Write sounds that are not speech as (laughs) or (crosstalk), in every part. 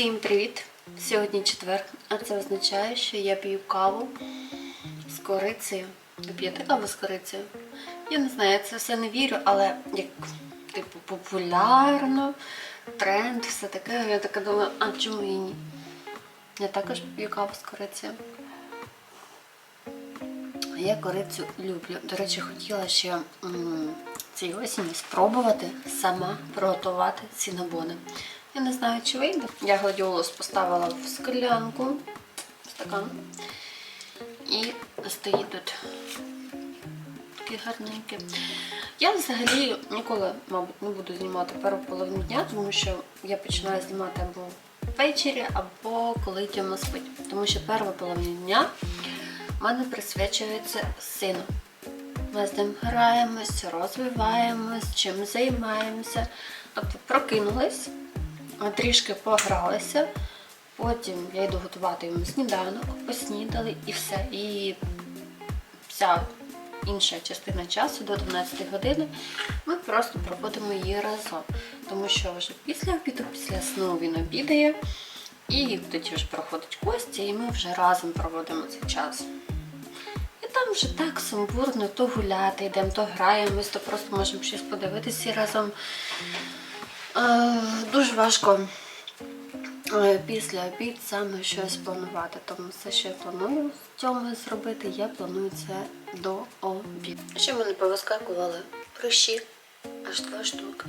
Всім привіт! Сьогодні четвер, а це означає, що я п'ю каву з корицею. Ви п'єте каву з корицею? Я не знаю, я це все не вірю, але як типу популярно, тренд, все таке. Я така думаю, а чому і ні? Я також п'ю каву з корицею. Я корицю люблю. До речі, хотіла ще цієї осені спробувати сама приготувати сінабони. Я не знаю, чи вийде. Я гладіолус поставила в склянку, в стакан. І стоїть тут такі гарненькі. Я взагалі ніколи, мабуть, не буду знімати першу половину дня, тому що я починаю знімати або ввечері, або коли Тьома спить. Тому що перша половина дня в мене присвячується сину. Ми з ним граємось, розвиваємось, чим займаємося. Тобто прокинулись, трішки погралися, потім я йду готувати йому сніданок, поснідали і все. І вся інша частина часу до 12 години ми просто проводимо її разом. Тому що вже після обіду, після сну він обідає, і тоді вже проходить Костя, і ми вже разом проводимо цей час. І там вже так сумбурно, то гуляти йдемо, то граємось, то просто можемо щось подивитися разом. Е, дуже важко е, після обід саме щось планувати. Тому все, що я планую з цьому зробити, я планую це до обіду. Ще мене повискакували прищі, аж два штуки.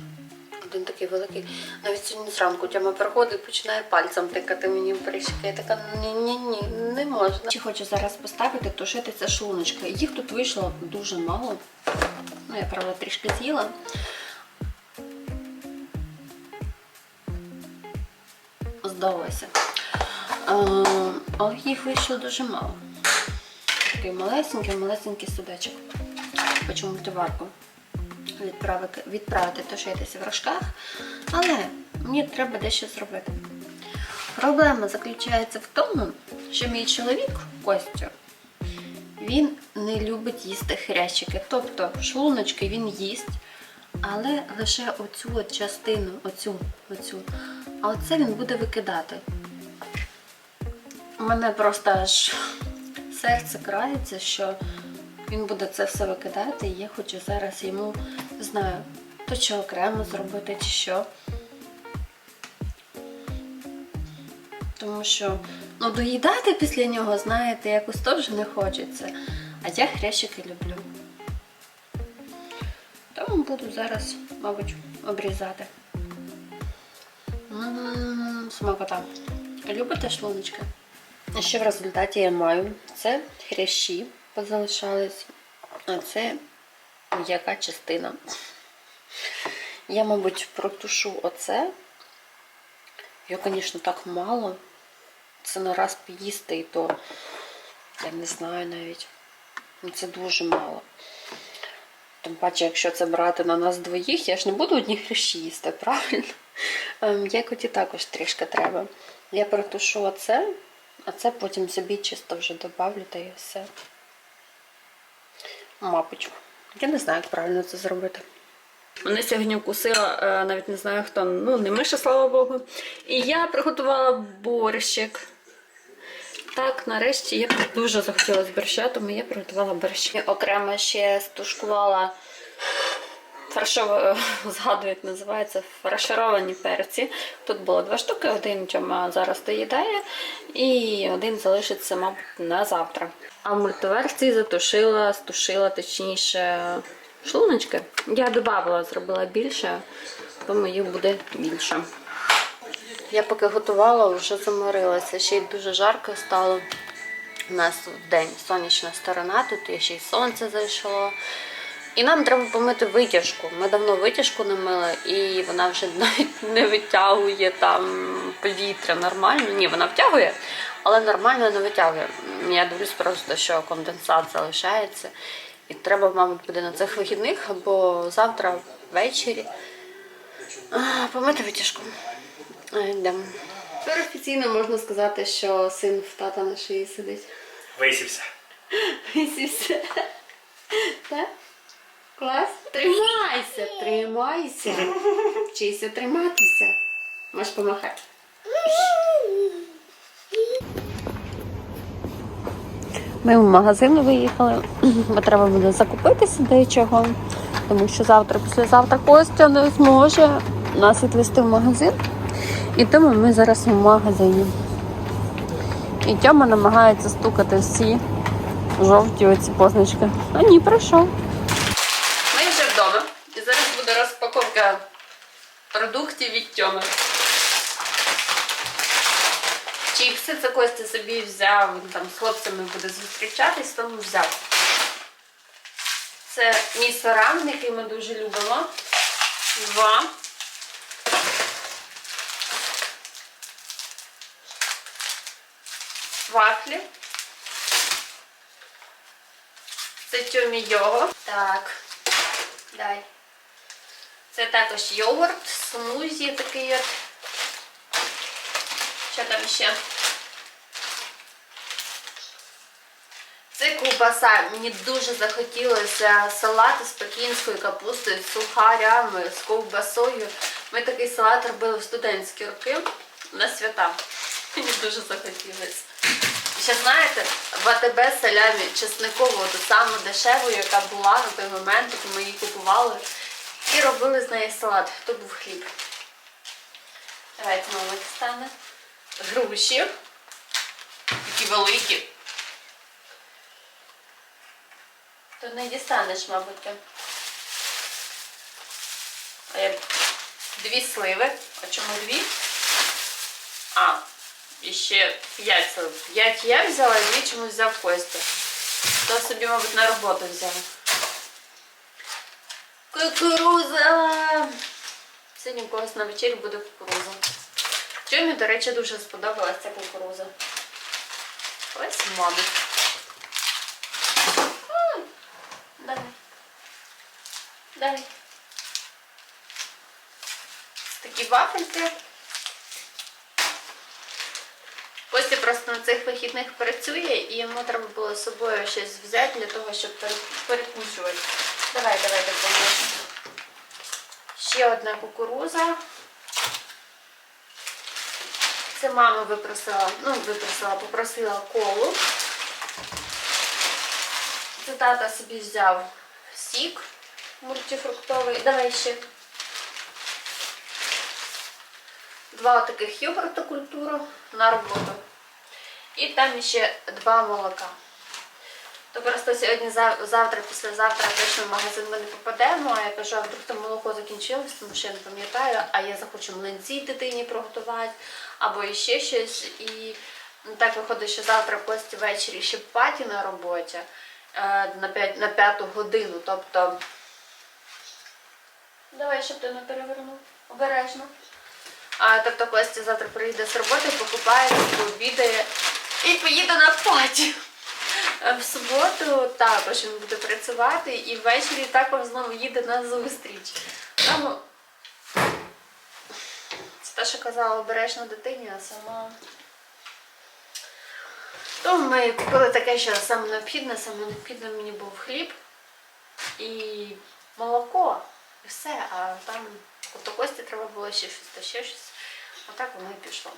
Один такий великий. Навіть сьогодні зранку тяма приходить, починає пальцем тикати мені в прищики. Я така ні-ні-ні, не можна. Чи хочу зараз поставити тушити це шлуночка. Їх тут вийшло дуже мало. Ну, я правда трішки з'їла. Здалося. Але їх вийшло дуже мало. Такий малесенький, малесенький судачок. Хочу мультиварку відправити, відправити тушитися в рожках, але мені треба дещо зробити. Проблема заключається в тому, що мій чоловік Костю, він не любить їсти хрящики. Тобто шлуночки він їсть, але лише оцю от частину, оцю, оцю. А оце він буде викидати. У мене просто аж серце крається, що він буде це все викидати, і я хочу зараз йому, не знаю, то чи окремо зробити, чи що. Тому що ну, доїдати після нього, знаєте, якось теж не хочеться. А я хрящики люблю. Тому буду зараз, мабуть, обрізати. Смакота. Любите шлуночки? А що в результаті я маю? Це хрящі позалишались, а це м'яка частина. Я, мабуть, протушу оце. Його, звісно, так мало. Це на раз поїсти і то, я не знаю навіть. Ну, Це дуже мало. Тим паче, якщо це брати на нас двоїх, я ж не буду одні хрящі їсти, правильно? М'якоті також трішки треба. Я протушу оце, а це потім собі чисто вже добавлю та і все. Мабуть. Я не знаю, як правильно це зробити. Мене сьогодні вкусила, е, навіть не знаю хто, ну не миша, слава Богу. І я приготувала борщик. Так, нарешті я дуже захотіла борща, тому я приготувала борщ. Я окремо ще стушкувала фаршово, згадую, як називається, фаршировані перці. Тут було два штуки, один Тьома зараз доїдає, і один залишиться, мабуть, на завтра. А в мультиверсії затушила, стушила, точніше, шлуночки. Я додавала, зробила більше, тому їх буде більше. Я поки готувала, вже заморилася. Ще й дуже жарко стало. У нас в день сонячна сторона, тут ще й сонце зайшло. І нам треба помити витяжку. Ми давно витяжку не мили, і вона вже навіть (laughs) не витягує там повітря нормально. Ні, вона втягує, але нормально не витягує. Я дивлюсь просто, що конденсат залишається. І треба, мабуть, буде на цих вихідних або завтра ввечері помити витяжку. Йдемо. Тепер офіційно можна сказати, що син в тата на шиї сидить. Висівся. (laughs) Висівся. Так? Клас? Тримайся, тримайся. Вчися триматися. Можеш помахати. Ми в магазин виїхали, бо треба буде закупитися дечого, тому що завтра, післязавтра Костя не зможе нас відвести в магазин. І тому ми зараз в магазині. І Тьома намагається стукати всі жовті оці позначки. А ні, пройшов. Ми вже вдома. І зараз буде розпаковка продуктів від Тьоми. Чіпси це Костя собі взяв, він там з хлопцями буде зустрічатись, тому взяв. Це мій сарам, який ми дуже любимо. Два. Вафлі. Це тьомі його. Так. Дай. Це також йогурт, смузі такий от. Що там ще? Це ковбаса. Мені дуже захотілося салати з пекінською капустою, з сухарями, з ковбасою. Ми такий салат робили в студентські роки на свята. Мені дуже захотілося. Ще знаєте, в АТБ салямі чесникову, ту саму дешеву, яка була на той момент, коли ми її купували. І робили з неї салат. То був хліб. Давайте мама стане. Груші. Такі великі. То не дістанеш, мабуть. Дві сливи. А чому дві? А, і ще п'ять слив. П'ять я взяла, і дві чомусь взяв Костя. То собі, мабуть, на роботу взяв. Кукуруза! Сьогодні когось на вечері буде кукуруза. Чомі, до речі, дуже сподобалася ця кукуруза. Ось мамі. Давай. Давай. Такі вафельки. Костя просто на цих вихідних працює і йому треба було з собою щось взяти для того, щоб пере- перекусувати. Давай, давай, допоможу. Ще одна кукуруза. Це мама випросила, ну, випросила, попросила колу. Це тата собі взяв сік мультифруктовий. Давай ще. Два таких йогурта культуру на роботу. І там ще два молока. То просто сьогодні, завтра, післязавтра точно в магазин ми не попадемо, а я кажу, а вдруг там молоко закінчилось, тому що я не пам'ятаю, а я захочу млинці дитині приготувати, або іще щось. І ну, так виходить, що завтра Кості ввечері ще паті на роботі е, на, на п'яту годину. Тобто, давай, щоб ти не перевернув. Обережно. А, тобто Костя завтра приїде з роботи, покупає, пообідає і поїде на паті. А В суботу також він буде працювати і ввечері також знову їде на зустріч. Тому це те, що казала обережно дитині, а сама. Тому ми купили таке, що саме необхідне, саме необхідне мені був хліб і молоко. І все. А там у Кості треба було ще щось та ще щось. А так воно і пішло.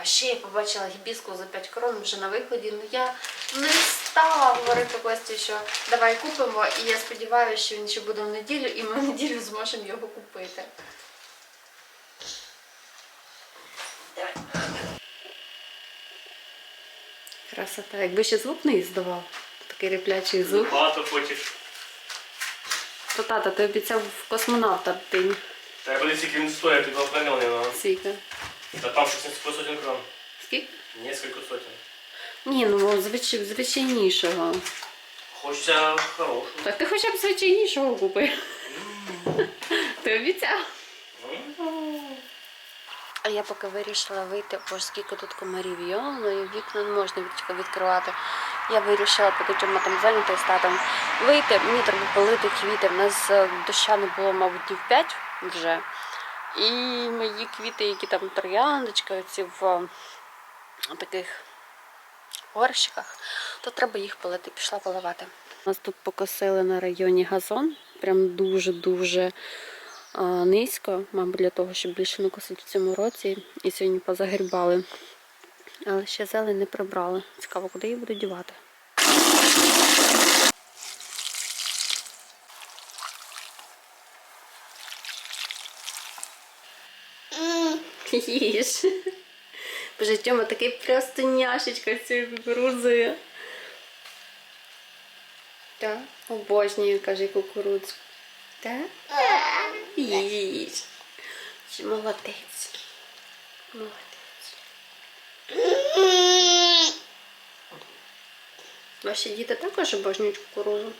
А ще я побачила гібіску за 5 крон вже на виході. Ну я не стала говорити Кості, що давай купимо, і я сподіваюся, що він ще буде в неділю, і ми в неділю зможемо його купити. Давай. Красота. Якби ще звук не здавав, такий реплячий звук. Багато хочеш. То тата, ти обіцяв в космонавта дитині. Треба буде скільки він стоїть, ти понял, не Скільки? Та там щось несколько сотен крон. Скільки? Несколько сотен. Ні, ну звич... звичайнішого. Хочеться хорошого. Так ти хоча б звичайнішого купи. Ти обіцяв. А я поки вирішила вийти, бо ж скільки тут комарів йому, і вікна не можна від- відкривати. Я вирішила, поки Тьома там зайнятий з татом, вийти. Мені треба полити квіти. У нас е, доща не було, мабуть, днів 5 вже. І мої квіти, які там трояндочка, оці в е, таких горщиках, то треба їх полити. Пішла поливати. У нас тут покосили на районі газон. Прям дуже-дуже низько, мабуть, для того, щоб більше не косити в цьому році. І сьогодні позагрібали. Але ще зелень не прибрали. Цікаво, куди її будуть дівати. Їж. Боже, Тьома такий просто няшечка цією кукурудзою. Так, обожнюю, каже кукурудзу. Так? Їж. Молодець. Молодець. Ваші діти також обожнюють кукурудзу.